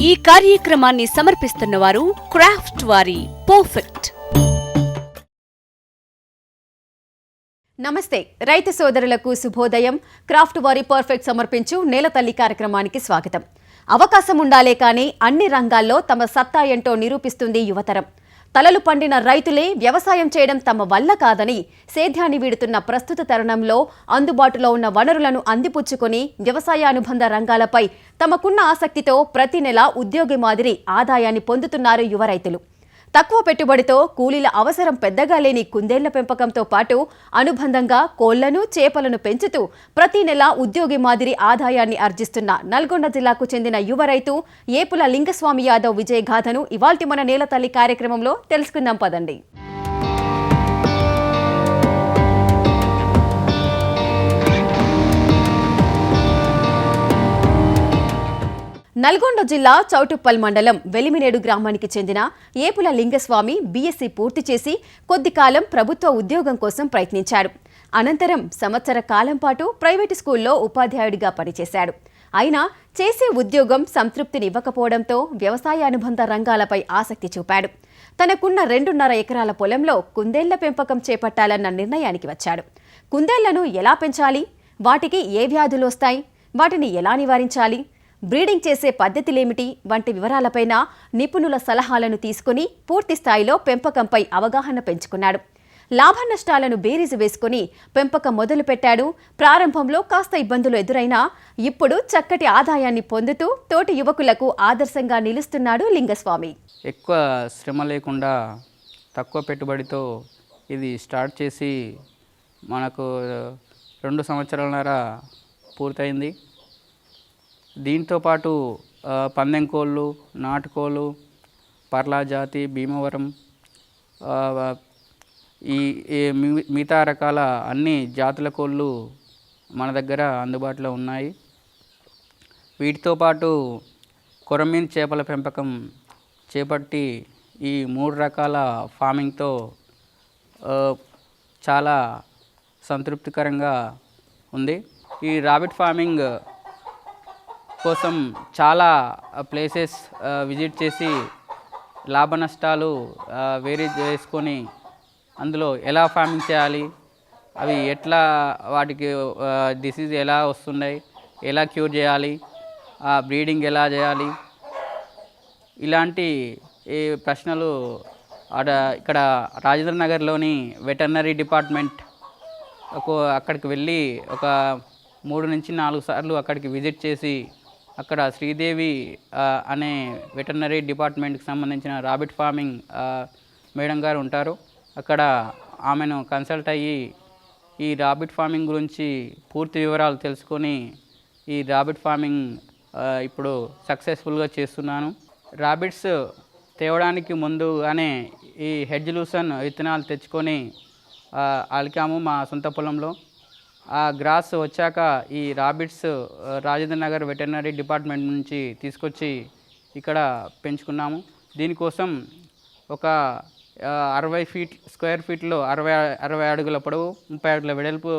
ఈ కార్యక్రమాన్ని సమర్పిస్తున్న వారు క్రాఫ్ట్ వారి పర్ఫెక్ట్ నమస్తే రైతు సోదరులకు శుభోదయం. క్రాఫ్ట్ వారి పర్ఫెక్ట్ సమర్పించు నేల తల్లి కార్యక్రమానికి స్వాగతం. అవకాశం ఉండాలే కానీ అన్ని రంగాల్లో తమ సత్తా ఏంటో నిరూపిస్తుంది యువతరం. తలలు పండిన రైతులే వ్యవసాయం చేయడం తమ వల్ల కాదని సేద్యాన్ని వీడుతున్న ప్రస్తుత తరుణంలో అందుబాటులో ఉన్న వనరులను అందిపుచ్చుకొని వ్యవసాయ అనుబంధ రంగాలపై తమకున్న ఆసక్తితో ప్రతి నెల ఉద్యోగి మాదిరి ఆదాయాన్ని పొందుతున్నారు యువ రైతులు. తక్కువ పెట్టుబడితో కూలీల అవసరం పెద్దగా లేని కుందేళ్ళ పెంపకంతో పాటు అనుబంధంగా కోళ్ళను చేపలను పెంచుతూ ప్రతి నెల ఉద్యోగి మాదిరి ఆదాయాన్ని ఆర్జిస్తున్న నల్గొండ జిల్లాకు చెందిన యువ రైతు ఏపుల లింగస్వామి యాదవ్ విజయ గాథను ఇవాల్టి మన నేల తల్లి కార్యక్రమంలో తెలుసుకుందాం పదండి. నల్గొండ జిల్లా చౌటుప్పల్ మండలం వెలిమినేడు గ్రామానికి చెందిన ఏపుల లింగస్వామి బీఎస్సీ పూర్తి చేసి కొద్ది కాలం ప్రభుత్వ ఉద్యోగం కోసం ప్రయత్నించాడు. అనంతరం సంవత్సర కాలం పాటు ప్రైవేటు స్కూల్లో ఉపాధ్యాయుడిగా పనిచేశాడు. అయినా చేసే ఉద్యోగం సంతృప్తినివ్వకపోవడంతో వ్యవసాయ అనుబంధ రంగాలపై ఆసక్తి చూపాడు. తనకున్న రెండున్నర ఎకరాల పొలంలో కుందేళ్ళ పెంపకం చేపట్టాలన్న నిర్ణయానికి వచ్చాడు. కుందేళ్ళను ఎలా పెంచాలి? వాటికి ఏ వ్యాధులు వస్తాయి? వాటిని ఎలా నివారించాలి? బ్రీడింగ్ చేసే పద్ధతులేమిటి? వంటి వివరాలపైన నిపుణుల సలహాలను తీసుకుని పూర్తి స్థాయిలో పెంపకంపై అవగాహన పెంచుకున్నాడు. లాభ నష్టాలను బేరీజు వేసుకుని పెంపకం మొదలుపెట్టాడు. ప్రారంభంలో కాస్త ఇబ్బందులు ఎదురైనా ఇప్పుడు చక్కటి ఆదాయాన్ని పొందుతూ తోటి యువకులకు ఆదర్శంగా నిలుస్తున్నాడు లింగస్వామి. ఎక్కువ శ్రమ లేకుండా తక్కువ పెట్టుబడితో ఇది స్టార్ట్ చేసి మనకు రెండు సంవత్సరాలన్నర పూర్తయింది. దీంతోపాటు పందెం కోళ్ళు నాటుకోళ్ళు పర్లా జాతి భీమవరం ఈ మిగతా రకాల అన్ని జాతుల కోళ్ళు మన దగ్గర అందుబాటులో ఉన్నాయి. వీటితో పాటు కొరమీన్ చేపల పెంపకం చేపట్టి ఈ మూడు రకాల ఫార్మింగ్తో చాలా సంతృప్తికరంగా ఉంది. ఈ రాబిట్ ఫార్మింగ్ కోసం చాలా ప్లేసెస్ విజిట్ చేసి లాభ నష్టాలు వేరే చేసుకొని అందులో ఎలా ఫార్మింగ్ చేయాలి అవి ఎట్లా వాటికి డిసీజ్ ఎలా వస్తున్నాయి ఎలా క్యూర్ చేయాలి ఆ బ్రీడింగ్ ఎలా చేయాలి ఇలాంటి ఈ ప్రశ్నలు ఆడ ఇక్కడ రాజేంద్ర నగర్లోని వెటర్నరీ డిపార్ట్మెంట్ అక్కడికి వెళ్ళి ఒక మూడు నుంచి నాలుగు సార్లు అక్కడికి విజిట్ చేసి అక్కడ శ్రీదేవి అనే వెటర్నరీ డిపార్ట్మెంట్కి సంబంధించిన రాబిట్ ఫార్మింగ్ మేడం గారు ఉంటారు. అక్కడ ఆమెను కన్సల్ట్ అయ్యి ఈ రాబిట్ ఫార్మింగ్ గురించి పూర్తి వివరాలు తెలుసుకొని ఈ రాబిట్ ఫార్మింగ్ ఇప్పుడు సక్సెస్ఫుల్గా చేస్తున్నాను. రాబిట్స్ తేవడానికి ముందుగానే ఈ హెడ్జ్ లూసన్ విత్తనాలు తెచ్చుకొని అలికాము మా సొంత పొలంలో. ఆ గ్రాస్ వచ్చాక ఈ rabbits Rajendra Nagar veterinary department నుంచి తీసుకొచ్చి ఇక్కడ పెంచుకున్నాము. దీనికోసం ఒక అరవై ఫీట్ స్క్వేర్ ఫీట్లో అరవై అరవై అడుగుల పొడవు ముప్పై అడుగుల వెడల్పు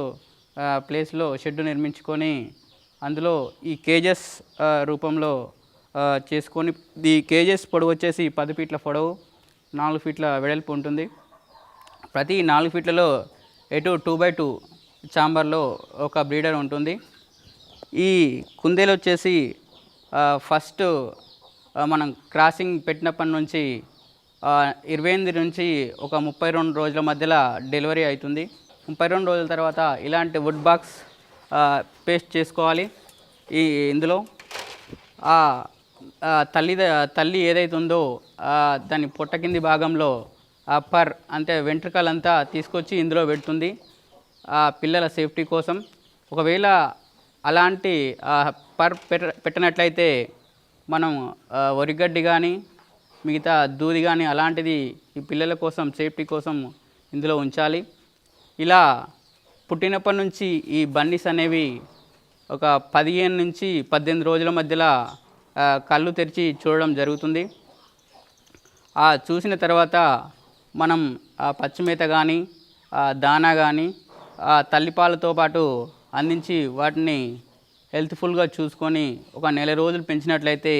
ప్లేస్లో షెడ్ నిర్మించుకొని అందులో ఈ కేజెస్ రూపంలో చేసుకొని ఈ కేజెస్ పొడవు వచ్చేసి పది ఫీట్ల పొడవు నాలుగు ఫీట్ల వెడల్పు ఉంటుంది. ప్రతి నాలుగు ఫీట్లలో ఎటు టూ బై టూ చాంబర్లో ఒక బ్రీడర్ ఉంటుంది. ఈ కుందేలు వచ్చేసి ఫస్ట్ మనం క్రాసింగ్ పెట్టినప్పటి నుంచి ఇరవై ఎనిమిది నుంచి ఒక ముప్పై రెండు రోజుల మధ్యలో డెలివరీ అవుతుంది. ముప్పై రెండు రోజుల తర్వాత ఇలాంటి వుడ్ బాక్స్ పేస్ట్ చేసుకోవాలి. ఈ ఇందులో ఆ తల్లి తల్లి ఏదైతే ఉందో దాని పొట్ట కింది భాగంలో ఆ పర్ అంటే వెంట్రుకలంతా తీసుకొచ్చి ఇందులో పెడుతుంది. పిల్లల సేఫ్టీ కోసం. ఒకవేళ అలాంటి పర్ పెట్ట పెట్టినట్లయితే మనం వరిగడ్డి కానీ మిగతా దూది కానీ అలాంటిది ఈ పిల్లల కోసం సేఫ్టీ కోసం ఇందులో ఉంచాలి. ఇలా పుట్టినప్పటి నుంచి ఈ బన్నీస్ అనేవి ఒక పదిహేను నుంచి పద్దెనిమిది రోజుల మధ్యలో కళ్ళు తెరిచి చూడడం జరుగుతుంది. ఆ చూసిన తర్వాత మనం ఆ పచ్చిమేత కానీ దానా కానీ తల్లిపాలతో పాటు అందించి వాటిని హెల్త్ఫుల్గా చూసుకొని ఒక నెల రోజులు పెంచినట్లయితే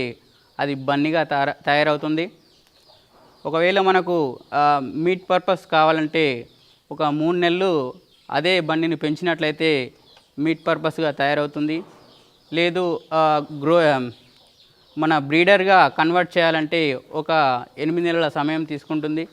అది బన్నీగా తయార తయారవుతుంది. ఒకవేళ మనకు మీట్ పర్పస్ కావాలంటే ఒక మూడు నెలలు అదే బండిని పెంచినట్లయితే మీట్ పర్పస్గా తయారవుతుంది. లేదు గ్రో మన బ్రీడర్గా కన్వర్ట్ చేయాలంటే ఒక ఎనిమిది నెలల సమయం తీసుకుంటుంది.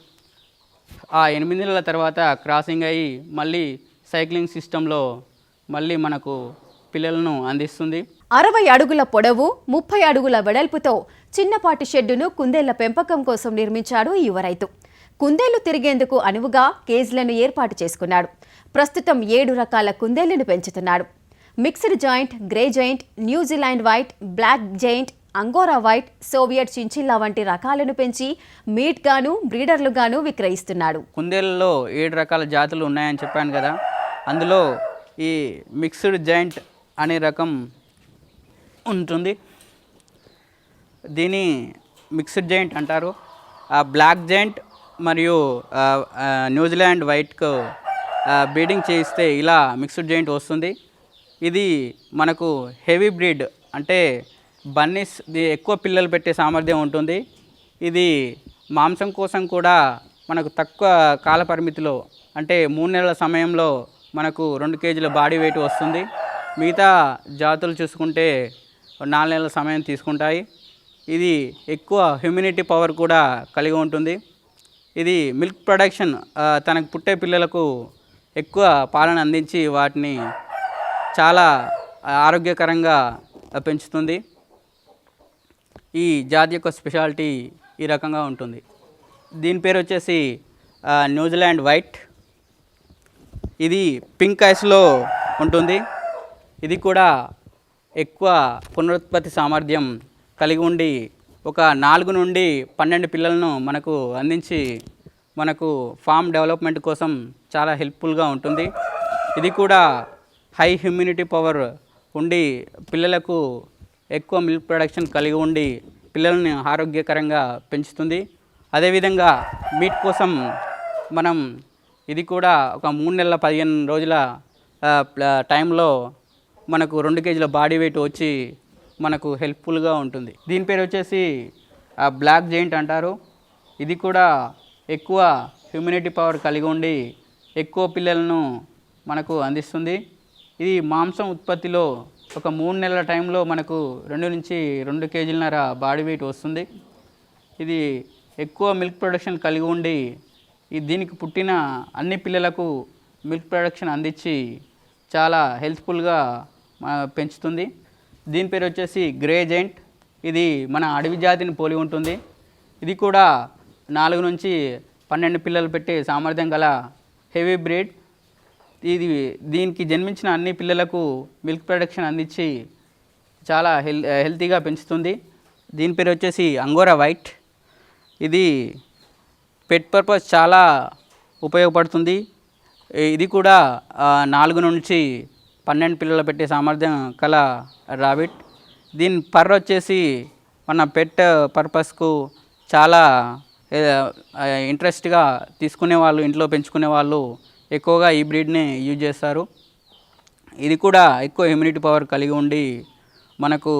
ఆ ఎనిమిది నెలల తర్వాత క్రాసింగ్ అయ్యి మళ్ళీ సైక్లింగ్ సిస్టంలో మళ్ళీ మనకు పిల్లలను అందిస్తుంది. అరవై అడుగుల పొడవు ముప్పై అడుగుల వెడల్పుతో చిన్నపాటి షెడ్డును కుందేళ్ళ పెంపకం కోసం నిర్మించాడు ఈ యువ రైతు. కుందేళ్ళు తిరిగేందుకు అనువుగా కేజ్లను ఏర్పాటు చేసుకున్నాడు. ప్రస్తుతం ఏడు రకాల కుందేళ్ళను పెంచుతున్నాడు. Mixed giant grey giant New Zealand white black giant angora white Soviet chinchilla వంటి రకాలను పెంచి మీట్ గాను బ్రీడర్లుగాను విక్రయిస్తున్నాడు. కుందేళ్ళలో ఏడు రకాల జాతులు ఉన్నాయని చెప్పాను కదా. అందులో ఈ మిక్స్డ్ జాయింట్ అనే రకం ఉంటుంది. దీని మిక్స్డ్ జాయింట్ అంటారు. ఆ బ్లాక్ జాయింట్ మరియు న్యూజిలాండ్ వైట్కు బ్రీడింగ్ చేయిస్తే ఇలా మిక్స్డ్ జాయింట్ వస్తుంది. ఇది మనకు హెవీ బ్రీడ్ అంటే బన్నీస్ ఎక్కువ పిల్లలు పెట్టే సామర్థ్యం ఉంటుంది. ఇది మాంసం కోసం కూడా మనకు తక్కువ కాల పరిమితిలో అంటే మూడు నెలల సమయంలో మనకు రెండు కేజీల బాడీ వెయిట్ వస్తుంది. మిగతా జాతులు చూసుకుంటే నాలుగు నెలల సమయం తీసుకుంటాయి. ఇది ఎక్కువ హ్యూమినిటీ పవర్ కూడా కలిగి ఉంటుంది. ఇది మిల్క్ ప్రొడక్షన్ తనకు పుట్టే పిల్లలకు ఎక్కువ పాలన అందించి వాటిని చాలా ఆరోగ్యకరంగా పెంచుతుంది. ఈ జాతి యొక్క స్పెషాలిటీ ఈ రకంగా ఉంటుంది. దీని పేరు వచ్చేసి న్యూజిలాండ్ వైట్. ఇది పింక్ ఐస్లో ఉంటుంది. ఇది కూడా ఎక్కువ పునరుత్పత్తి సామర్థ్యం కలిగి ఉండి ఒక నాలుగు నుండి పన్నెండు పిల్లలను మనకు అందించి మనకు ఫామ్ డెవలప్మెంట్ కోసం చాలా హెల్ప్ఫుల్గా ఉంటుంది. ఇది కూడా హై హ్యూమినిటీ పవర్ ఉండి పిల్లలకు ఎక్కువ మిల్క్ ప్రొడక్షన్ కలిగి ఉండి పిల్లల్ని ఆరోగ్యకరంగా పెంచుతుంది. అదేవిధంగా మీట్ కోసం మనం ఇది కూడా ఒక మూడు నెలల పదిహేను రోజుల టైంలో మనకు రెండు కేజీల బాడీ వెయిట్ వచ్చి మనకు హెల్ప్ఫుల్గా ఉంటుంది. దీని పేరు వచ్చేసి బ్లాక్ జెయింట్ అంటారు. ఇది కూడా ఎక్కువ హ్యూమినిటీ పవర్ కలిగి ఉండి ఎక్కువ పిల్లలను మనకు అందిస్తుంది. ఇది మాంసం ఉత్పత్తిలో ఒక మూడు నెలల టైంలో మనకు రెండు నుంచి రెండు కేజీలన్నర బాడీ వెయిట్ వస్తుంది. ఇది ఎక్కువ మిల్క్ ప్రొడక్షన్ కలిగి ఉండి ఈ దీనికి పుట్టిన అన్ని పిల్లలకు మిల్క్ ప్రొడక్షన్ అందించి చాలా హెల్త్ఫుల్గా పెంచుతుంది. దీని పేరు వచ్చేసి గ్రే జెంట్ ఇది మన అడవి జాతిని పోలి ఉంటుంది. ఇది కూడా నాలుగు నుంచి పన్నెండు పిల్లలు పెట్టే సామర్థ్యం గల హెవీ బ్రీడ్ ఇది దీనికి జన్మించిన అన్ని పిల్లలకు మిల్క్ ప్రొడక్షన్ అందించి చాలా హెల్ హెల్తీగా పెంచుతుంది. దీని పేరు వచ్చేసి అంగోరా వైట్ ఇది పెట్ పర్పస్ చాలా ఉపయోగపడుతుంది. ఇది కూడా నాలుగు నుంచి పన్నెండు పిల్లలు పెట్టే సామర్థ్యం కల రాబిట్. దీని పర్ర వచ్చేసి మన పెట్ పర్పస్కు చాలా ఇంట్రెస్ట్గా తీసుకునే వాళ్ళు ఇంట్లో పెంచుకునే వాళ్ళు ఎక్కువగా ఈ బ్రీడ్ని యూజ్ చేస్తారు. ఇది కూడా ఎక్కువ ఇమ్యూనిటీ పవర్ కలిగి ఉండి మనకు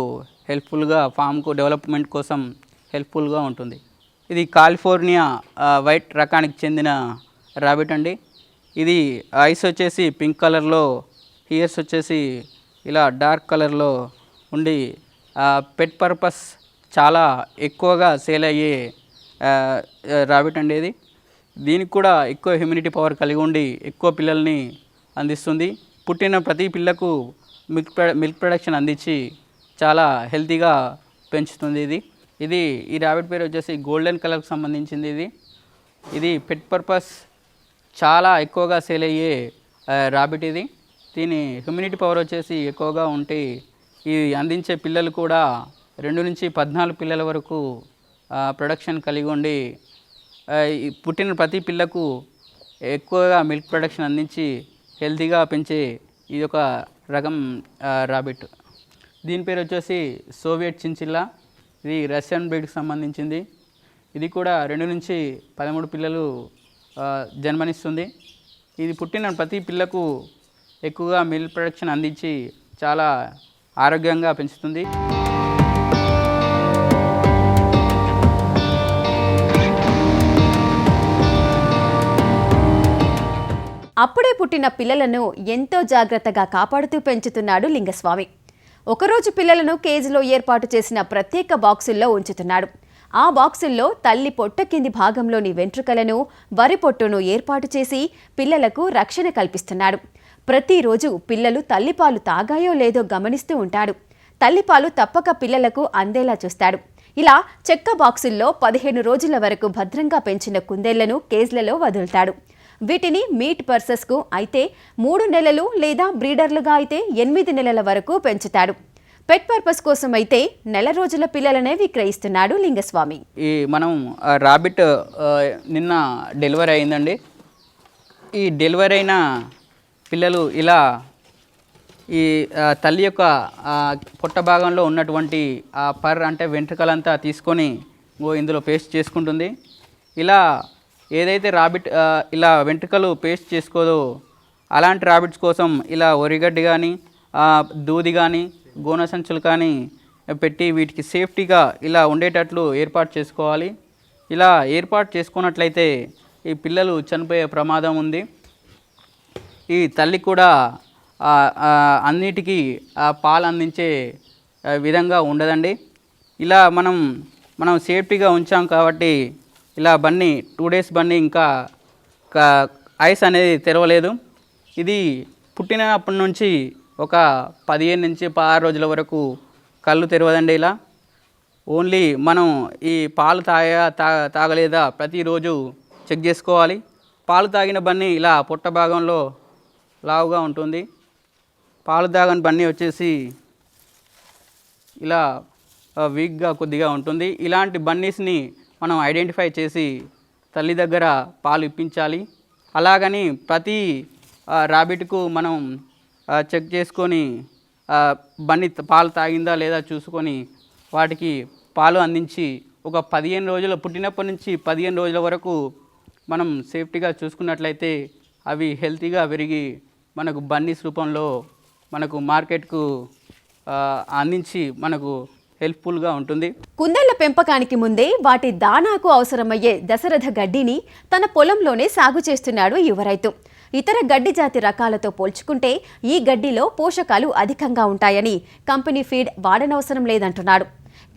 హెల్ప్ఫుల్గా ఫామ్కు డెవలప్మెంట్ కోసం హెల్ప్ఫుల్గా ఉంటుంది. ఇది కాలిఫోర్నియా వైట్ రకానికి చెందిన రాబిట్ అండి. ఇది ఐస్ వచ్చేసి పింక్ కలర్లో ఇయర్స్ వచ్చేసి ఇలా డార్క్ కలర్లో ఉండి పెట్ పర్పస్ చాలా ఎక్కువగా సేల్ అయ్యే రాబిట్ అండి ఇది. దీనికి కూడా ఎక్కువ హ్యూమినిటీ పవర్ కలిగి ఉండి ఎక్కువ పిల్లల్ని అందిస్తుంది. పుట్టిన ప్రతి పిల్లకు మిల్క్ మిల్క్ ప్రొడక్షన్ అందించి చాలా హెల్తీగా పెంచుతుంది ఇది. ఇది ఈ ర్యాబిట్ పేరు వచ్చేసి గోల్డెన్ కలర్కి సంబంధించింది ఇది. ఇది పెట్ పర్పస్ చాలా ఎక్కువగా సేల్ అయ్యే ర్యాబిట్ ఇది. దీని హ్యూమినిటీ పవర్ వచ్చేసి ఎక్కువగా ఉంటే ఇది అందించే పిల్లలు కూడా రెండు నుంచి పద్నాలుగు పిల్లల వరకు ప్రొడక్షన్ కలిగి ఉండి పుట్టిన ప్రతి పిల్లకు ఎక్కువగా మిల్క్ ప్రొడక్షన్ అందించి హెల్తీగా పెంచే ఇది ఒక రకం రాబిట్ దీని పేరు వచ్చేసి సోవియట్ చించిల్లా ఇది రష్యన్ బ్రీడ్కి సంబంధించింది. ఇది కూడా రెండు నుంచి పదమూడు పిల్లలు జన్మనిస్తుంది. ఇది పుట్టిన ప్రతి పిల్లకు ఎక్కువగా మిల్క్ ప్రొడక్షన్ అందించి చాలా ఆరోగ్యంగా పెంచుతుంది. అప్పుడే పుట్టిన పిల్లలను ఎంతో జాగ్రత్తగా కాపాడుతూ పెంచుతున్నాడు లింగస్వామి. ఒకరోజు పిల్లలను కేజీలో ఏర్పాటు చేసిన ప్రత్యేక బాక్సుల్లో ఉంచుతున్నాడు. ఆ బాక్సుల్లో తల్లి పొట్ట కింది భాగంలోని వెంట్రుకలను వరి పొట్టును ఏర్పాటు చేసి పిల్లలకు రక్షణ కల్పిస్తున్నాడు. ప్రతిరోజు పిల్లలు తల్లిపాలు తాగాయో లేదో గమనిస్తూ ఉంటాడు. తల్లిపాలు తప్పక పిల్లలకు అందేలా చూస్తాడు. ఇలా చెక్క బాక్సుల్లో పదిహేను రోజుల వరకు భద్రంగా పెంచిన కుందేళ్ళను కేజ్లలో వదులుతాడు. వీటిని మీట్ పర్సెస్కు అయితే మూడు నెలలు లేదా బ్రీడర్లుగా అయితే ఎనిమిది నెలల వరకు పెంచుతాడు. పెట్ పర్పస్ కోసం అయితే నెల రోజుల పిల్లలనే విక్రయిస్తున్నాడు లింగస్వామి. ఈ మనం రాబిట్ నిన్న డెలివరీ అయిందండి. ఈ డెలివరీ అయిన పిల్లలు ఇలా ఈ తల్లి యొక్క పొట్ట భాగంలో ఉన్నటువంటి ఆ పర్ అంటే వెంట్రుకలంతా తీసుకొని ఓ ఇందులో పేస్ట్ చేసుకుంటుంది. ఇలా ఏదైతే రాబిట్ ఇలా వెంట్రుకలు పేస్ట్ చేసుకోదో అలాంటి రాబిట్స్ కోసం ఇలా ఒరిగడ్డి కానీ దూది కానీ గోన సంచులు కానీ పెట్టి వీటికి సేఫ్టీగా ఇలా ఉండేటట్లు ఏర్పాటు చేసుకోవాలి. ఇలా ఏర్పాటు చేసుకున్నట్లయితే ఈ పిల్లలు చనిపోయే ప్రమాదం ఉంది. ఈ తల్లి కూడా అన్నిటికీ ఆ పాలు అందించే విధంగా ఉండదండి. ఇలా మనం మనం సేఫ్టీగా ఉంచాం కాబట్టి ఇలా బన్నీ టూ డేస్ బన్నీ ఇంకా ఐస్ అనేది తెరవలేదు. ఇది పుట్టినప్పటి నుంచి ఒక పదిహేను నుంచి పదహారు రోజుల వరకు కళ్ళు తెరవదండి ఇలా. ఓన్లీ మనం ఈ పాలు తాగా తా తాగలేదా ప్రతిరోజు చెక్ చేసుకోవాలి. పాలు తాగిన బన్నీ ఇలా పొట్ట భాగంలో లావుగా ఉంటుంది. పాలు తాగని బన్నీ వచ్చేసి ఇలా వీక్గా కొద్దిగా ఉంటుంది. ఇలాంటి బన్నీస్ని మనం ఐడెంటిఫై చేసి తల్లి దగ్గర పాలు ఇప్పించాలి. అలాగని ప్రతి రాబిట్కు మనం చెక్ చేసుకొని బండి పాలు తాగిందా లేదా చూసుకొని వాటికి పాలు అందించి ఒక పదిహేను రోజుల పుట్టినప్పటి నుంచి పదిహేను రోజుల వరకు మనం సేఫ్టీగా చూసుకున్నట్లయితే అవి హెల్తీగా పెరిగి మనకు బన్నీస్ రూపంలో మనకు మార్కెట్కు అందించి మనకు హెల్ప్ఫుల్గా ఉంటుంది. కుందేళ్ళ పెంపకానికి ముందే వాటి దానాకు అవసరమయ్యే దశరథ గడ్డిని తన పొలంలోనే సాగు చేస్తున్నాడు యువ రైతు ఇతర గడ్డి జాతి రకాలతో పోల్చుకుంటే ఈ గడ్డిలో పోషకాలు అధికంగా ఉంటాయని కంపెనీ ఫీడ్ వాడనవసరం లేదంటున్నాడు.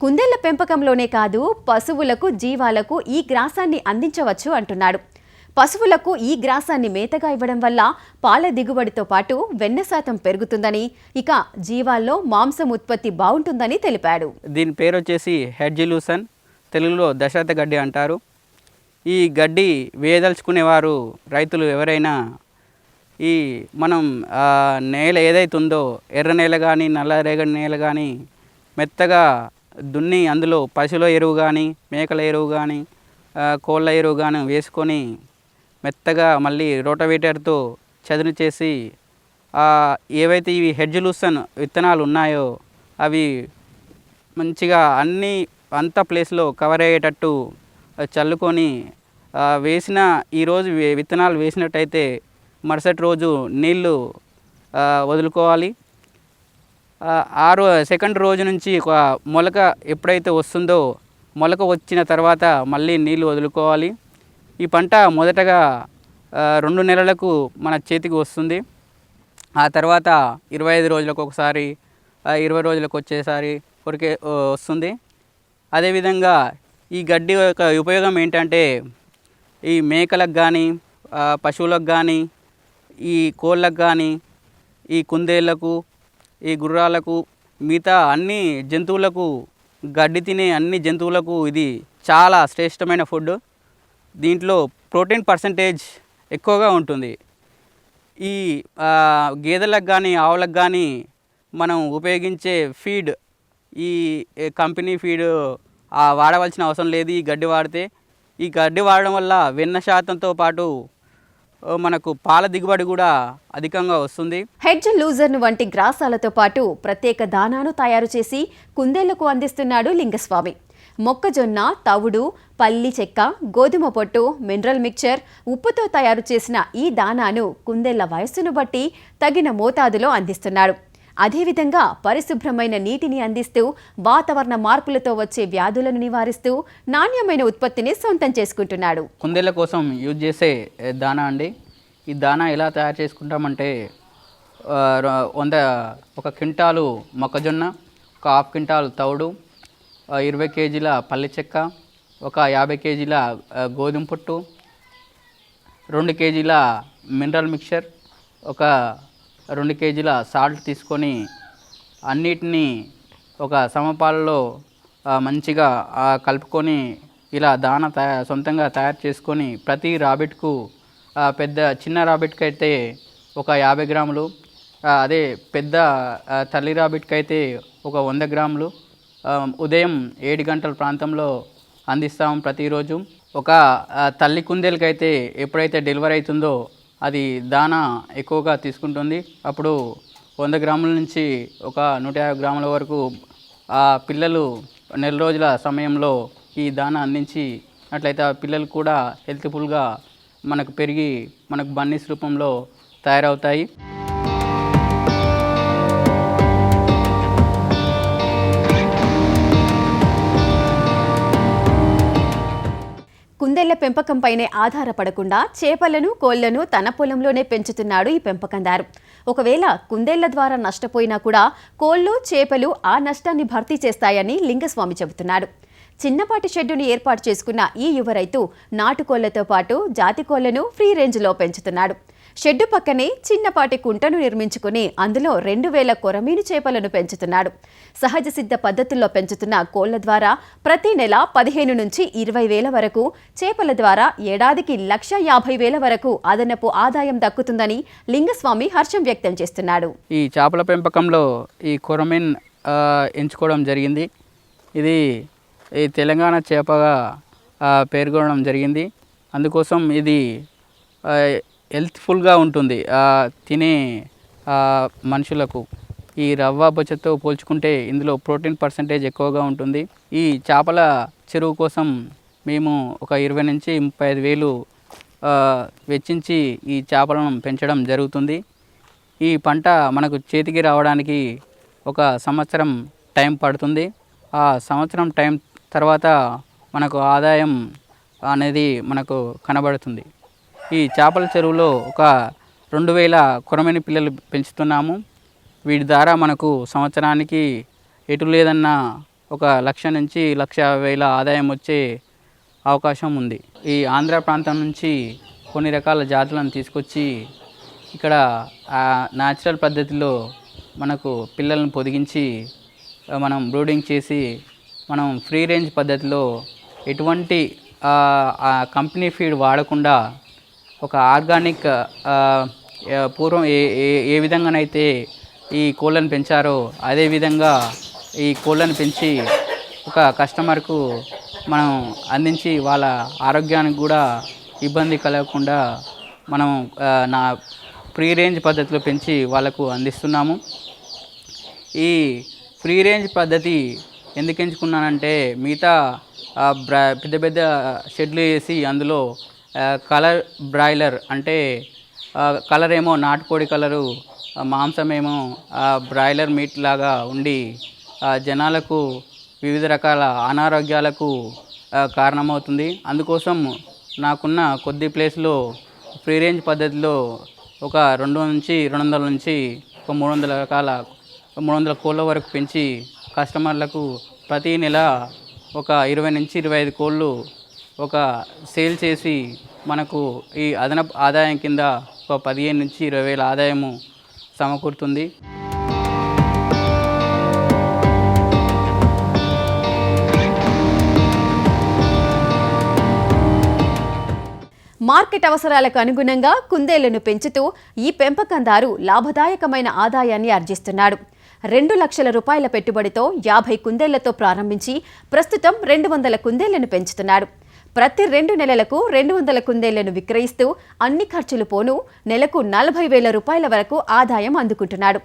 కుందేళ్ళ పెంపకంలోనే కాదు పశువులకు జీవాలకు ఈ గ్రాసాన్ని అందించవచ్చు అంటున్నాడు. పశువులకు ఈ గ్రాసాన్ని మేతగా ఇవ్వడం వల్ల పాల దిగుబడితో పాటు వెన్న శాతం పెరుగుతుందని ఇక జీవాల్లో మాంసం ఉత్పత్తి బాగుంటుందని తెలిపాడు. దీని పేరు వచ్చేసి హెడ్జిలూసన్ తెలుగులో దశరథ గడ్డి అంటారు. ఈ గడ్డి వేయదలుచుకునేవారు రైతులు ఎవరైనా ఈ మనం నేల ఏదైతే ఉందో ఎర్ర నేల కానీ నల్ల రేగడి నేల కానీ మెత్తగా దున్ని అందులో పశువుల ఎరువు కానీ మేకల ఎరువు కానీ కోళ్ళ ఎరువు కానీ వేసుకొని మెత్తగా మళ్ళీ రోటవేటర్తో చదును చేసి ఏవైతే ఇవి హెడ్జులూసన్ విత్తనాలు ఉన్నాయో అవి మంచిగా అన్ని అంత ప్లేస్లో కవర్ అయ్యేటట్టు చల్లుకొని వేసిన ఈరోజు విత్తనాలు వేసినట్టయితే మరుసటి రోజు నీళ్ళు వదులుకోవాలి. ఆ, రో సెకండ్ రోజు నుంచి ఒక మొలక ఎప్పుడైతే వస్తుందో మొలక వచ్చిన తర్వాత మళ్ళీ నీళ్ళు వదులుకోవాలి. ఈ పంట మొదటగా రెండు నెలలకు మన చేతికి వస్తుంది. ఆ తర్వాత ఇరవై ఐదు రోజులకు ఒకసారి ఇరవై రోజులకు వచ్చేసారి కొరికే వస్తుంది. అదేవిధంగా ఈ గడ్డి యొక్క ఉపయోగం ఏంటంటే ఈ మేకలకు కానీ పశువులకు కానీ ఈ కోళ్ళకు కానీ ఈ కుందేళ్ళకు ఈ గుర్రాలకు మిగతా అన్ని జంతువులకు గడ్డి తినే అన్ని జంతువులకు ఇది చాలా శ్రేష్టమైన ఫుడ్ దీంట్లో ప్రోటీన్ పర్సంటేజ్ ఎక్కువగా ఉంటుంది. ఈ గేదెలకు కానీ ఆవులకు కానీ మనం ఉపయోగించే ఫీడ్ ఈ కంపెనీ ఫీడ్ వాడవలసిన అవసరం లేదు ఈ గడ్డి వాడితే. ఈ గడ్డి వాడడం వల్ల వెన్న శాతంతో పాటు మనకు పాల దిగుబడి కూడా అధికంగా వస్తుంది. హెడ్జ్ లూజర్ను వంటి గ్రాసాలతో పాటు ప్రత్యేక దానాను తయారు చేసి కుందేళ్ళకు అందిస్తున్నాడు లింగస్వామి. మొక్కజొన్న తవుడు పల్లి చెక్క గోధుమ పొట్టు మినరల్ మిక్చర్ ఉప్పుతో తయారు చేసిన ఈ దానాను కుందేళ్ళ వయస్సును బట్టి తగిన మోతాదులో అందిస్తున్నాడు అదేవిధంగా పరిశుభ్రమైన నీటిని అందిస్తూ వాతావరణ మార్పులతో వచ్చే వ్యాధులను నివారిస్తూ నాణ్యమైన ఉత్పత్తిని సొంతం చేసుకుంటున్నాడు. కుందేళ్ళ కోసం యూజ్ చేసే దానా అండి. ఈ దానా ఎలా తయారు చేసుకుంటామంటే వంద ఒక క్వింటాలు మొక్కజొన్న ఒక హాఫ్ క్వింటాల్ తౌడు ఇరవై కేజీల పల్లె చెక్క ఒక యాభై కేజీల గోధుమ పొట్టు రెండు కేజీల మినరల్ మిక్చర్ ఒక రెండు కేజీల సాల్ట్ తీసుకొని అన్నిటినీ ఒక సమపాలలో మంచిగా కలుపుకొని ఇలా దాన తయా సొంతంగా తయారు చేసుకొని ప్రతి రాబిట్కు పెద్ద చిన్న రాబిట్కి అయితే ఒక యాభై గ్రాములు అదే పెద్ద తల్లి రాబిట్కి అయితే ఒక వంద గ్రాములు ఉదయం ఏడు గంటల ప్రాంతంలో అందిస్తాం ప్రతిరోజు. ఒక తల్లి కుందేలకైతే ఎప్పుడైతే డెలివరీ అవుతుందో అది దానా ఎక్కువగా తీసుకుంటుంది. అప్పుడు వంద గ్రాముల నుంచి ఒక నూట యాభై గ్రాముల వరకు ఆ పిల్లలు నెల రోజుల సమయంలో ఈ దానా అందించి అట్లయితే ఆ పిల్లలు కూడా హెల్త్ఫుల్గా మనకు పెరిగి మనకు బన్నీస్ రూపంలో తయారవుతాయి. కుందేళ్ళ పెంపకంపైనే ఆధారపడకుండా చేపలను కోళ్ళను తన పొలంలోనే పెంచుతున్నాడు ఈ పెంపకందారు. ఒకవేళ కుందేళ్ళ ద్వారా నష్టపోయినా కూడా కోళ్ళు చేపలు ఆ నష్టాన్ని భర్తీ చేస్తాయని లింగస్వామి చెబుతున్నాడు. చిన్నపాటి షెడ్డును ఏర్పాటు చేసుకున్న ఈ యువ రైతు నాటుకోళ్ళతో పాటు జాతి కోళ్ళను ఫ్రీ రేంజ్లో పెంచుతున్నాడు. షెడ్డు పక్కనే చిన్నపాటి కుంటను నిర్మించుకుని అందులో రెండు వేల కొరమీను చేపలను పెంచుతున్నాడు. సహజ సిద్ధ పద్ధతుల్లో పెంచుతున్న కోళ్ళ ద్వారా ప్రతి నెల పదిహేను నుంచి ఇరవై వేల వరకు చేపల ద్వారా ఏడాదికి లక్ష యాభై వేల వరకు అదనపు ఆదాయం దక్కుతుందని లింగస్వామి హర్షం వ్యక్తం చేస్తున్నాడు. ఈ చేపల పెంపకంలో ఈ కొరమీన్ ఎంచుకోవడం జరిగింది. ఇది ఈ తెలంగాణ చేపగా పేర్కొనడం జరిగింది. అందుకోసం ఇది హెల్త్ఫుల్గా ఉంటుంది. తినే మనుషులకు ఈ రవ్వ బొచ్చతో పోల్చుకుంటే ఇందులో ప్రోటీన్ పర్సంటేజ్ ఎక్కువగా ఉంటుంది. ఈ చేపల చెరువు కోసం మేము ఒక ఇరవై నుంచి ముప్పై ఐదు వేలు వెచ్చించి ఈ చేపలను పెంచడం జరుగుతుంది. ఈ పంట మనకు చేతికి రావడానికి ఒక సంవత్సరం టైం పడుతుంది. ఆ సంవత్సరం టైం తర్వాత మనకు ఆదాయం అనేది మనకు కనబడుతుంది. ఈ చేపల చెరువులో ఒక రెండు వేల కొరమని పిల్లలు పెంచుతున్నాము. వీటి ద్వారా మనకు సంవత్సరానికి ఎటు లేదన్న ఒక లక్ష నుంచి లక్ష వేల ఆదాయం వచ్చే అవకాశం ఉంది. ఈ ఆంధ్ర ప్రాంతం నుంచి కొన్ని రకాల జాతులను తీసుకొచ్చి ఇక్కడ న్యాచురల్ పద్ధతిలో మనకు పిల్లలను పొదిగించి మనం బ్రూడింగ్ చేసి మనం ఫ్రీ రేంజ్ పద్ధతిలో ఎటువంటి ఆ కంపెనీ ఫీడ్ వాడకుండా ఒక ఆర్గానిక్ పూర్వం ఏ ఏ ఏ విధంగానైతే ఈ కోళ్ళను పెంచారో అదే విధంగా ఈ కోళ్ళను పెంచి ఒక కస్టమర్కు మనం అందించి వాళ్ళ ఆరోగ్యానికి కూడా ఇబ్బంది కలగకుండా మనం నా ఫ్రీ రేంజ్ పద్ధతిలో పెంచి వాళ్ళకు అందిస్తున్నాము. ఈ ఫ్రీ రేంజ్ పద్ధతి ఎందుకు ఎంచుకున్నానంటే మిగతా బ్ర పెద్ద పెద్ద షెడ్లు వేసి అందులో కలర్ బ్రాయిలర్ అంటే కలర్ ఏమో నాటుకోడి కలరు మాంసమేమో మాంసం ఏమో బ్రాయిలర్ మీట్ లాగా ఉండి జనాలకు వివిధ రకాల అనారోగ్యాలకు కారణమవుతుంది. అందుకోసం నాకున్న కొద్ది ప్లేస్లో ఫ్రీ రేంజ్ పద్ధతిలో ఒక రెండు నుంచి రెండు వందల నుంచి ఒక మూడు వందల రకాల మూడు వందల కోళ్ళ వరకు పెంచి కస్టమర్లకు ప్రతి నెల ఒక ఇరవై నుంచి ఇరవై ఐదు కోళ్ళు ఒక సేల్ చేసి మనకు ఈ అదనపు ఆదాయం కింద ఒక పదిహేను నుంచి ఇరవై వేల ఆదాయము సమకూరుతుంది. మార్కెట్ అవసరాలకు అనుగుణంగా కుందేళ్ళను పెంచుతూ ఈ పెంపకందారు లాభదాయకమైన ఆదాయాన్ని ఆర్జిస్తున్నాడు. రెండు లక్షల రూపాయల పెట్టుబడితో యాభై కుందేళ్ళతో ప్రారంభించి ప్రస్తుతం రెండు వందల కుందేళ్ళను పెంచుతున్నాడు. ప్రతి రెండు నెలలకు రెండు వందల కుందేళ్ళను విక్రయిస్తూ అన్ని ఖర్చులు పోను నెలకు నలభై వేల రూపాయల వరకు ఆదాయం అందుకుంటున్నాడు.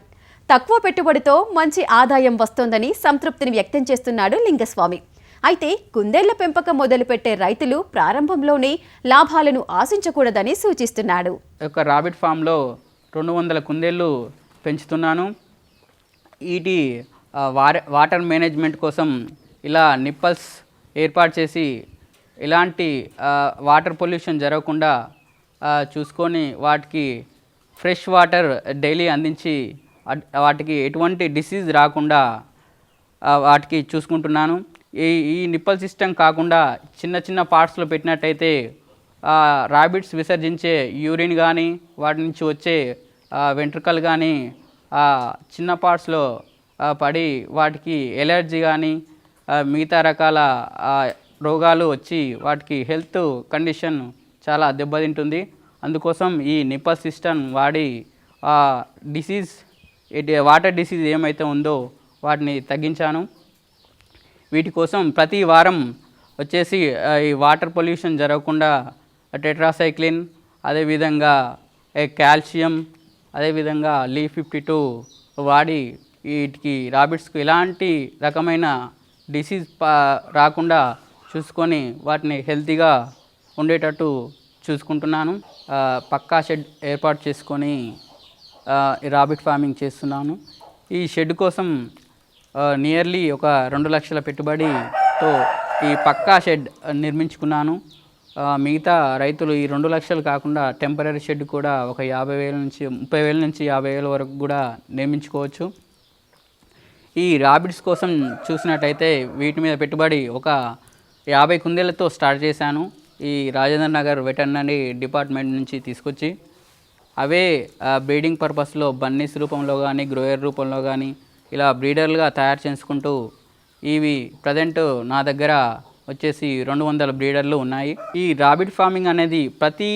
తక్కువ పెట్టుబడితో మంచి ఆదాయం వస్తోందని సంతృప్తిని వ్యక్తం చేస్తున్నాడు లింగస్వామి. అయితే కుందేళ్ళ పెంపకం మొదలుపెట్టే రైతులు ప్రారంభంలోనే లాభాలను ఆశించకూడదని సూచిస్తున్నాడు. ఒక రాబిట్ ఫామ్లో రెండు వందల కుందేళ్ళు పెంచుతున్నాను. ఈటి వాటర్ మేనేజ్మెంట్ కోసం ఇలా నిప్పల్స్ ఏర్పాటు చేసి ఇలాంటి వాటర్ పొల్యూషన్ జరగకుండా చూసుకొని వాటికి ఫ్రెష్ వాటర్ డైలీ అందించి వాటికి ఎటువంటి డిసీజ్ రాకుండా వాటికి చూసుకుంటున్నాను. ఈ ఈ నిప్పల్ సిస్టమ్ కాకుండా చిన్న చిన్న పార్ట్స్లో పెట్టినట్టయితే రాబిట్స్ విసర్జించే యూరిన్ కానీ వాటి నుంచి వచ్చే వెంట్రుకలు కానీ చిన్న పార్ట్స్లో పడి వాటికి ఎలర్జీ కానీ మిగతా రకాల రోగాలు వచ్చి వాటికి హెల్త్ కండిషన్ చాలా దెబ్బతింటుంది. అందుకోసం ఈ నిప్పల్ సిస్టమ్ వాడి ఆ డిసీజ్ వాటర్ డిసీజ్ ఏమైతే ఉందో వాటిని తగ్గించాను. వీటి కోసం ప్రతి వారం వచ్చేసి ఈ వాటర్ పొల్యూషన్ జరగకుండా టెట్రాసైక్లిన్ అదేవిధంగా కాల్షియం అదేవిధంగా లీ ఫిఫ్టీ టూ వాడి వీటికి రాబిట్స్కు ఎలాంటి రకమైన డిసీజ్ పా రాకుండా చూసుకొని వాటిని హెల్తీగా ఉండేటట్టు చూసుకుంటున్నాను. పక్కా షెడ్ ఏర్పాటు చేసుకొని రాబిట్ ఫార్మింగ్ చేస్తున్నాను. ఈ షెడ్ కోసం నియర్లీ ఒక రెండు లక్షల పెట్టుబడితో ఈ పక్కా షెడ్ నిర్మించుకున్నాను. మిగతా రైతులు ఈ రెండు లక్షలు కాకుండా టెంపరీ షెడ్ కూడా ఒక యాభై వేల నుంచి ముప్పై వేల నుంచి యాభై వేల వరకు కూడా నిర్మించుకోవచ్చు. ఈ రాబిట్స్ కోసం చూసినట్టయితే వీటి మీద పెట్టుబడి ఒక యాభై కుందేలతో స్టార్ట్ చేశాను. ఈ రాజేంద్ర నగర్ వెటర్నరీ డిపార్ట్మెంట్ నుంచి తీసుకొచ్చి అవే బ్రీడింగ్ పర్పస్లో బన్నీస్ రూపంలో కానీ గ్రోయర్ రూపంలో కానీ ఇలా బ్రీడర్లుగా తయారు చేసుకుంటూ ఇవి ప్రజెంట్ నా దగ్గర వచ్చేసి రెండు వందల బ్రీడర్లు ఉన్నాయి. ఈ రాబిట్ ఫార్మింగ్ అనేది ప్రతి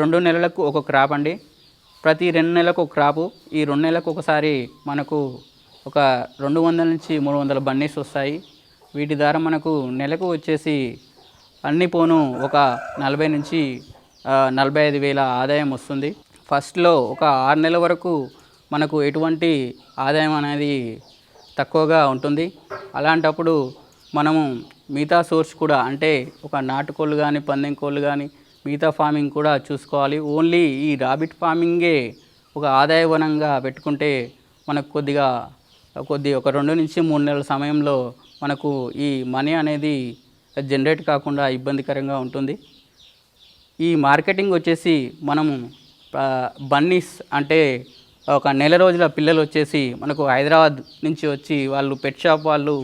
రెండు నెలలకు ఒక క్రాప్ అండి. ప్రతి రెండు నెలలకు ఒక క్రాపు. ఈ రెండు నెలలకు ఒకసారి మనకు ఒక రెండు వందల నుంచి మూడు వందల బన్నీస్ వస్తాయి. వీటి ద్వారా మనకు నెలకు వచ్చేసి అన్ని పోను ఒక నలభై నుంచి నలభై ఐదు వేల ఆదాయం వస్తుంది. ఫస్ట్లో ఒక ఆరు నెలల వరకు మనకు ఎటువంటి ఆదాయం అనేది తక్కువగా ఉంటుంది. అలాంటప్పుడు మనము మిగతా సోర్స్ కూడా అంటే ఒక నాటుకోళ్ళు కానీ పందెం కోళ్ళు కానీ మిగతా ఫార్మింగ్ కూడా చూసుకోవాలి. ఓన్లీ ఈ రాబిట్ ఫార్మింగే ఒక ఆదాయ వనంగా పెట్టుకుంటే మనకు కొద్దిగా కొద్ది ఒక రెండు నుంచి మూడు నెలల సమయంలో మనకు ఈ మనీ అనేది జనరేట్ కాకుండా ఇబ్బందికరంగా ఉంటుంది. ఈ మార్కెటింగ్ వచ్చేసి మనము బన్నీస్ అంటే ఒక నెల రోజుల పిల్లలు వచ్చేసి మనకు హైదరాబాద్ నుంచి వచ్చి వాళ్ళు పెట్ షాప్ వాళ్ళు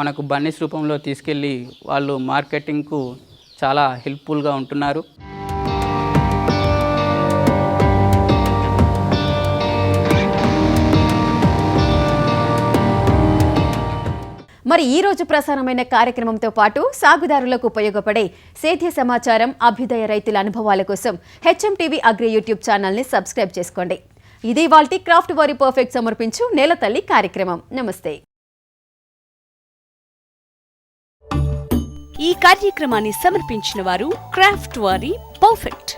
మనకు బన్నీస్ రూపంలో తీసుకెళ్ళి వాళ్ళు మార్కెటింగ్కు చాలా హెల్ప్ఫుల్గా ఉంటున్నారు. మరి ఈ రోజు ప్రసారమైన కార్యక్రమంతో పాటు సాగుదారులకు ఉపయోగపడే సేద్య సమాచారం అభ్యుదయ రైతుల అనుభవాల కోసం హెచ్ఎం టీవీ అగ్రి యూట్యూబ్ ఛానల్ని సబ్స్క్రైబ్ చేసుకోండి. ఇది వాల్టీ క్రాఫ్ట్ వారి పర్ఫెక్ట్ సమర్పించు నేల తల్లి కార్యక్రమం. నమస్తే. ఈ కార్యక్రమాన్ని సమర్పించిన వారు క్రాఫ్ట్ వారి పర్ఫెక్ట్.